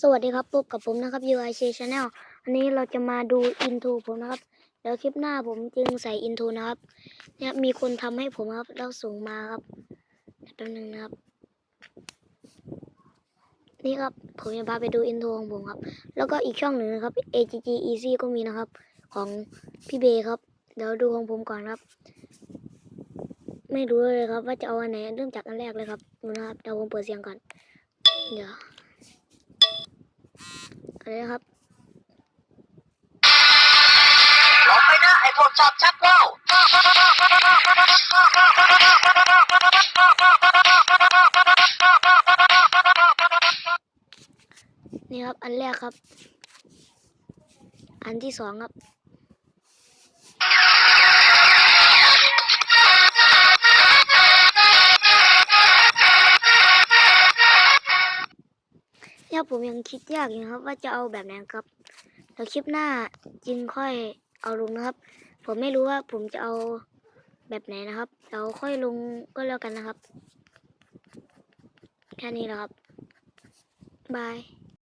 สวัสดีครับพบกับผมนะครับ UIC Channel อันนี้เราจะมาดูอินโทรผมนะครับ แล้วคลิปหน้าผมจึงใส่อินโทรนะครับ เนี่ยมีคนทำให้ผมครับแล้วส่งมาครับแป๊บนึงนะครับ นี่ครับผมจะพาไปดูอินโทรของผมครับ แล้วก็อีกช่องหนึ่งนะครับ AGG Easy ก็มีนะครับ ของพี่เบครับ เดี๋ยวดูของผมก่อนครับ ไม่รู้เลยครับว่าจะเอาอันไหนเริ่มจากอันแรกเลยครับดูนะครับเดี๋ยวผมเปิดเสียงก่อนเดี๋ยว อะไรนะครับลงไปนะไอ้พวกชอบชักว่าวนี่ครับ อันแรกครับ อันที่สองครับ เนี่ยผมยังคิดยากอยู่นะครับ ว่าจะเอาแบบไหนครับแล้วคลิปหน้าจึงค่อยเอาลงนะครับ ผมไม่รู้ว่าผมจะเอาแบบไหนนะครับเดี๋ยวค่อยลงก็แล้วกันนะครับ แค่นี้แล้วครับบาย